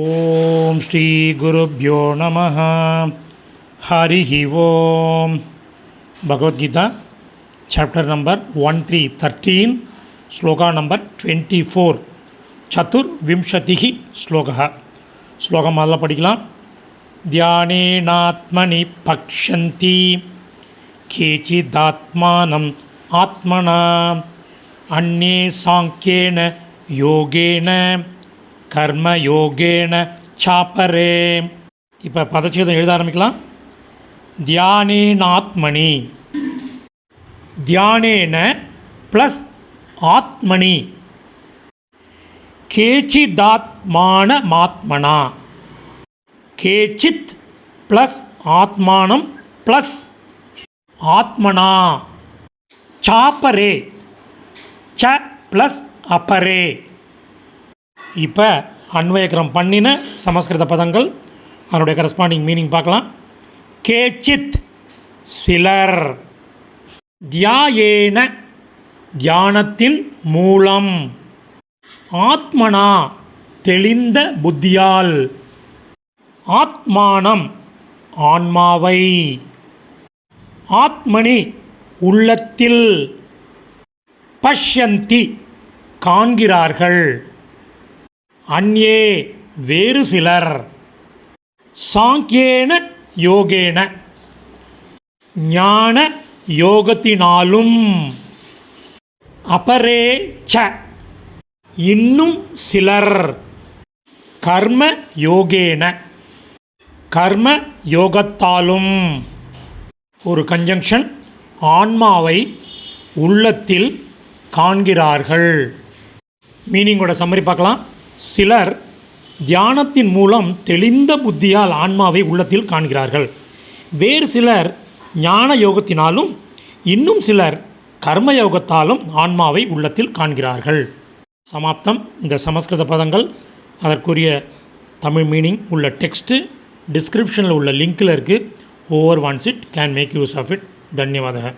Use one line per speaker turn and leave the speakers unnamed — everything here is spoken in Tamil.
ॐ श्रीगुरुभ्यो नमः हरिः ओम् Bhagavad Gita chapter number one three thirteen shloka number twenty four चतुर्विंशतिः श्लोकः श्लोकं मल्ल पठिकलाम् ध्यानेनात्मनि पक्षन्ति केचिदात्मानम् आत्मना अन्ये साङ्ख्येन योगेन கர்ம யோகேன சாப்பரே இப்போ பதச்சேதம் எழுத ஆரம்பிக்கலாம். தியானேனாத்மணி தியானேன ப்ளஸ் ஆத்மனி. கேச்சிதாத்மான மாத்மனா கேச்சித் ப்ளஸ் ஆத்மானம் ப்ளஸ் ஆத்மனா. சாப்பரே ச ப்ளஸ் அப்பரே. இப்போ அன்வயக்கிரம் பண்ணின சமஸ்கிருத பதங்கள் அதனுடைய கரஸ்பாண்டிங் மீனிங் பார்க்கலாம். கேச்சித் சிலர் தியாயேன தியானத்தின் மூலம். ஆத்மனா தெளிந்த புத்தியால். ஆத்மானம் ஆன்மாவை. ஆத்மனி உள்ளத்தில் பஷ்யந்தி காண்கிறார்கள். அந்யே வேறு சிலர். சாங்கியேன யோகேன. ஞான யோகத்தினாலும் அபரே ச. இன்னும் சிலர். கர்ம யோகேன. கர்ம யோகத்தாலும். ஒரு கன்ஜங்ஷன் ஆன்மாவை உள்ளத்தில் காண்கிறார்கள். மீனிங்கோட சம்மரி பார்க்கலாம். சிலர் தியானத்தின் மூலம் தெளிந்த புத்தியால் ஆன்மாவை உள்ளத்தில் காண்கிறார்கள். வேறு சிலர் ஞான யோகத்தினாலும் இன்னும் சிலர் கர்ம யோகத்தாலும் ஆன்மாவை உள்ளத்தில் காண்கிறார்கள். சமாப்தம். இந்த சமஸ்கிருத பதங்கள் அதற்குரிய தமிழ் மீனிங் உள்ள டெக்ஸ்ட்டு டிஸ்கிரிப்ஷனில் உள்ள லிங்க்கில் இருக்குது over once it can make use of it தன்யவாதக.